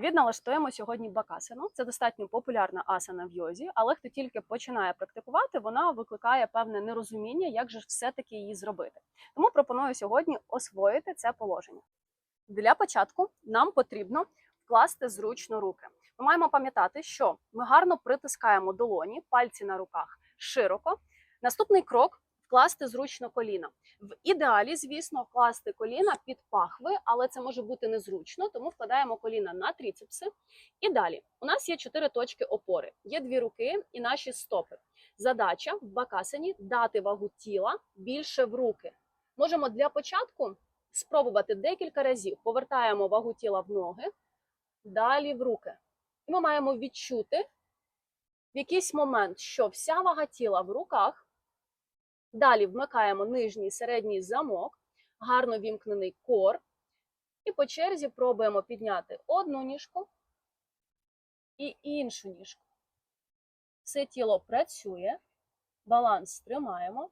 Відналаштуємо сьогодні бакасану. Це достатньо популярна асана в йозі, але хто тільки починає практикувати, вона викликає певне нерозуміння, як же все-таки її зробити. Тому пропоную сьогодні освоїти це положення. Для початку нам потрібно вкласти зручно руки. Ми маємо пам'ятати, що ми гарно притискаємо долоні, пальці на руках широко. Наступний крок вкласти зручно коліна. В ідеалі, звісно, вкласти коліна під пахви, але це може бути незручно, тому вкладаємо коліна на тріцепси. І далі у нас є чотири точки опори: є дві руки і наші стопи. Задача в бакасані дати вагу тіла більше в руки. Можемо для початку спробувати декілька разів. Повертаємо вагу тіла в ноги, далі в руки. І ми маємо відчути в якийсь момент, що вся вага тіла в руках. Далі вмикаємо нижній середній замок, гарно вімкнений кор. І по черзі пробуємо підняти одну ніжку і іншу ніжку. Все тіло працює, баланс тримаємо.